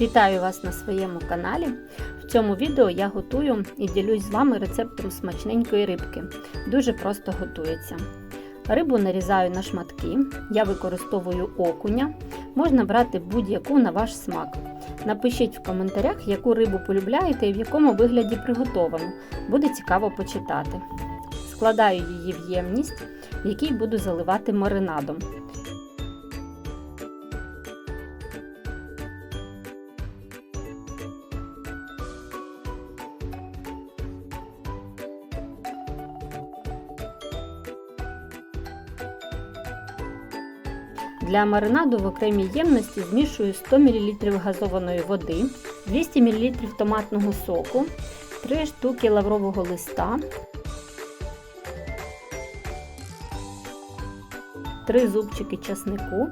Вітаю вас на своєму каналі. В цьому відео я готую і ділюсь з вами рецептом смачненької рибки. Дуже просто готується. Рибу нарізаю на шматки, я використовую окуня. Можна брати будь-яку на ваш смак. Напишіть в коментарях, яку рибу полюбляєте і в якому вигляді приготовано. Буде цікаво почитати. Складаю її в ємність, в якій буду заливати маринадом. Для маринаду в окремій ємності змішую 100 мл газованої води, 200 мл томатного соку, 3 штуки лаврового листа, 3 зубчики часнику,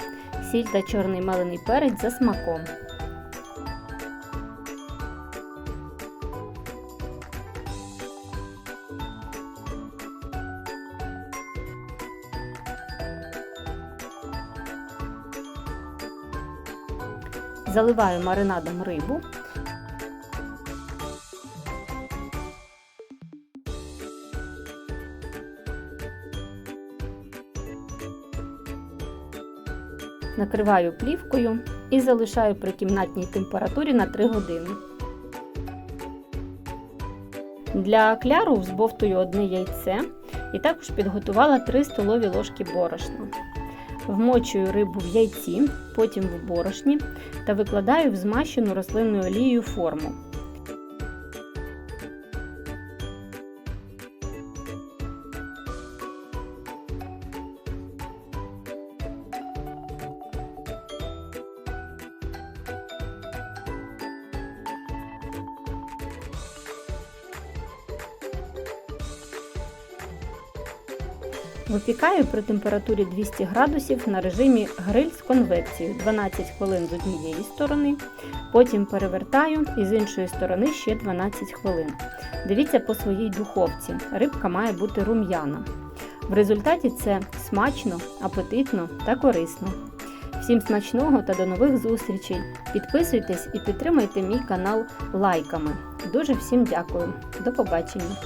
сіль та чорний мелений перець за смаком. Заливаю маринадом рибу. Накриваю плівкою і залишаю при кімнатній температурі на 3 години. Для кляру взбовтую одне яйце і також підготувала 3 столові ложки борошна. Вмочую рибу в яйці, потім в борошні та викладаю в змащену рослинною олією форму. Випікаю при температурі 200 градусів на режимі гриль з конвекцією 12 хвилин з однієї сторони, потім перевертаю і з іншої сторони ще 12 хвилин. Дивіться по своїй духовці, рибка має бути рум'яна. В результаті це смачно, апетитно та корисно. Всім смачного та до нових зустрічей! Підписуйтесь і підтримайте мій канал лайками. Дуже всім дякую. До побачення!